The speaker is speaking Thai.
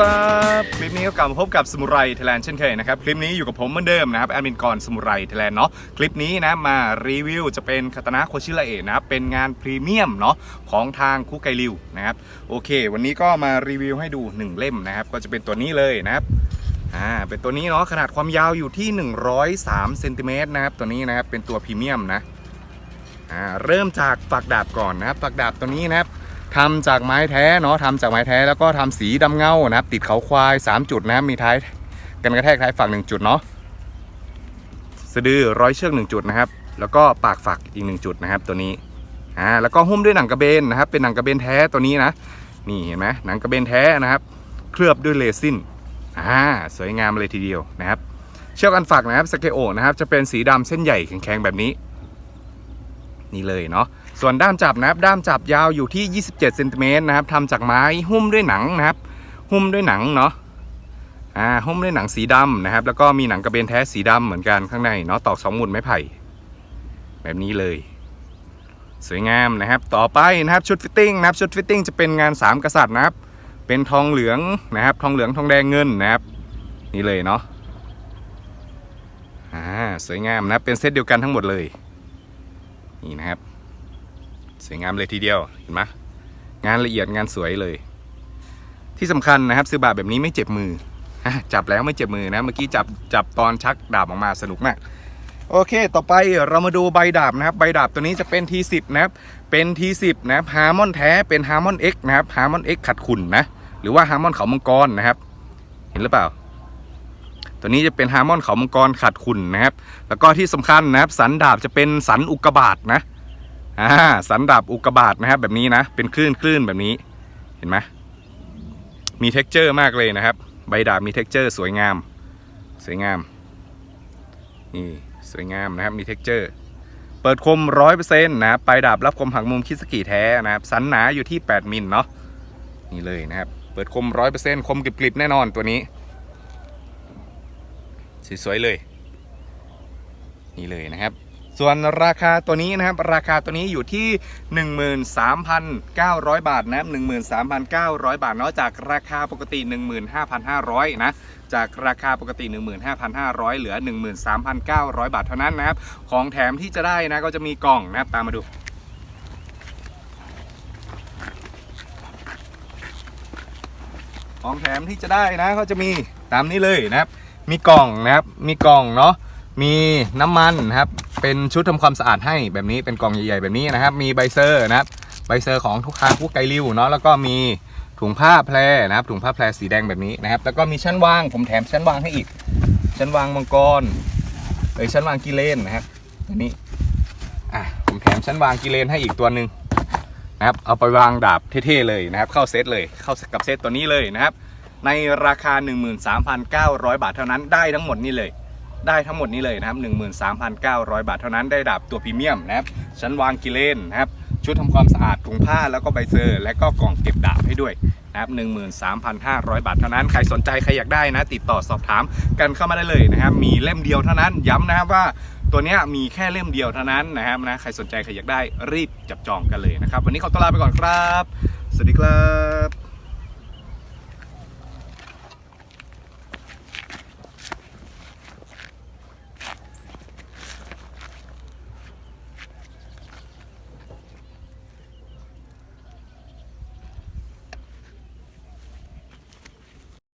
ครับคลิปนี้ก็กลับมาพบกับสมุไรไทยแลนด์เช่นเคยนะครับคลิปนี้อยู่กับผมเหมือนเดิมนะครับแอดมินกรสมุไรไทยแลนด์เนาะคลิปนี้นะมารีวิวจะเป็นคาตานะโคชิระเอะนะเป็นงานพรีเมียมเนาะของทางคุไกริวนะครับโอเค วันนี้ก็มารีวิวให้ดู 1 เล่มนะครับก็จะเป็นตัวนี้เลยนะครับอ่าเป็นตัวนี้เนาะขนาดความยาวอยู่ที่ 103เซนติเมตรนะครับตัวนี้นะครับเป็นตัวพรีเมียมนะอ่าเริ่มจากฝักดาบก่อนนะครับฝักดาบตัวนี้นะครับ ทำจากไม้แท้เนาะทำจากไม้แท้แล้วก็ทำสีดำเงานะครับ ติดเขาควาย 3 จุดนะครับมีท้ายกันกระแทกท้ายฝัก1จุดเนาะสะดือร้อยเชือก1จุดนะครับ แล้วก็ปากฝักอีก1จุดนะครับ ตัวนี้อ่าแล้วก็หุ้มด้วยหนังกระเบนนะครับ เป็นหนังกระเบนแท้ตัวนี้นะนี่เห็นไหมหนังกระเบนแท้นะครับ เคลือบด้วยเลซินอ่าสวยงามเลยทีเดียวนะครับ เชือกอันฝักนะครับสเกโอนะครับ จะเป็นสีดำเส้นใหญ่แข็งๆแบบนี้ นี่เลยเนาะ ส่วนด้ามจับนะครับด้ามจับยาวอยู่ที่ 27เซนติเมตรนะครับทำจากไม้หุ้มด้วยหนังนะครับ หุ้มด้วยหนังเนาะอ่าหุ้มด้วยหนังสีดำนะครับ แล้วก็มีหนังกระเบนแท้สีดำเหมือนกันข้างในเนาะตอกสองหมุดไม้ไผ่ แบบนี้เลย สวยงามนะครับ ต่อไปนะครับชุดฟิตติ้งนะครับชุดฟิตติ้งจะเป็นงานสามกษัตริย์นะครับ เป็นทองเหลืองนะครับ ทองเหลืองทองแดงเงินนะครับ นี่เลยเนาะอ่าสวยงามนะเป็นเซตเดียวกันทั้งหมดเลย นี่นะครับ สวยงามเลยทีเดียวเห็นไหมงานละเอียดงานสวยเลย ที่สำคัญนะครับซื้อบาแบบนี้ไม่เจ็บมือจับแล้วไม่เจ็บมือนะเมื่อกี้จับจับตอนชักดาบออกมาสนุกมากโอเค ต่อไปเรามาดูใบดาบนะครับ ใบดาบตัวนี้จะเป็น T10 นะครับ เป็น T10 นะครับฮาร์มอนแท้ เป็นฮาร์มอน X นะครับฮาร์มอน X ขัดขุนนะ หรือว่าฮาร์มอนเขามังกรนะครับ เห็นหรือเปล่า ตัวนี้จะเป็นฮาร์มอนเขามังกรขัดขุนนะครับ แล้วก็ที่สำคัญนะครับ สันดาบจะเป็นสันอุกกาบาตนะ อ่าสันดาบอุกกาบาตนะครับ แบบนี้นะ เป็นคลื่นคลื่นแบบนี้เห็นไหมมีเท็กเจอร์มากเลยนะครับ ใบดาบมีเท็กเจอร์ สวยงาม สวยงามนี่สวยงามนะครับมีเท็กเจอร์ เปิดคมร้อยเปอร์เซ็นต์นะครับปลายดาบรับคมหักมุมคิสกิแท้นะครับ สันหนาอยู่ที่ 8 มิลเนาะนี่เลยนะครับ เปิดคมร้อยเปอร์เซ็นต์คมกริบๆแน่นอนตัวนี้สวยๆเลย นี่เลยนะครับ ส่วนราคาตัวนี้นะครับ ราคาตัวนี้อยู่ที่ 13,900 บาทนะครับ13,900 บาทเนาะจากราคาปกติ 15,500 นะจากราคาปกติ 15,500 เหลือ 13,900 บาทเท่านั้นนะครับ ของแถมที่จะได้นะก็จะมีกล่องนะครับตามมาดูของแถมที่จะได้นะก็จะมีตามนี้เลยนะครับ มีกล่องนะครับ มีกล่องเนาะ มีน้ำมันนะครับ เป็นชุดทำความสะอาดให้แบบนี้เป็นกล่องใหญ่ๆแบบนี้นะครับ มีใบเซอร์นะครับใบเซอร์ของทุกทางผู้ไกริวเนาะแล้วก็มีถุงผ้าแพรนะครับถุงผ้าแพรสีแดงแบบนี้นะครับ แล้วก็มีชั้นวางผมแถมชั้นวางให้อีก ชั้นวางมังกรเอ้ยชั้นวางกิเลนนะครับอันนี้อะผมแถมชั้นวางกิเลนให้อีกตัวหนึ่งนะครับเอาไปวางดาบเท่ๆเลยนะครับ เข้าเซตเลยเข้ากับเซตตัวนี้เลยนะครับ ในราคา 13,900 บาทเท่านั้นได้ทั้งหมดนี่เลย ได้ทั้งหมดนี้เลยนะครับ 13,900 บาทเท่านั้นได้ดาบตัวพรีเมียมนะครับชั้นวางกิเลนนะครับชุดทำความสะอาดถุงผ้าแล้วก็ใบเซอร์ และก็กล่องเก็บดาบให้ด้วยนะครับ13,500 บาทเท่านั้น ใครสนใจใครอยากได้นะ ติดต่อสอบถามกันเข้ามาได้เลยนะครับ มีเล่มเดียวเท่านั้นย้ำนะครับว่าตัวนี้มีแค่เล่มเดียวเท่านั้นนะครับนะใครสนใจใครอยากได้รีบจับจองกันเลยนะครับ วันนี้ขอตัวลาไปก่อนครับ สวัสดีครับ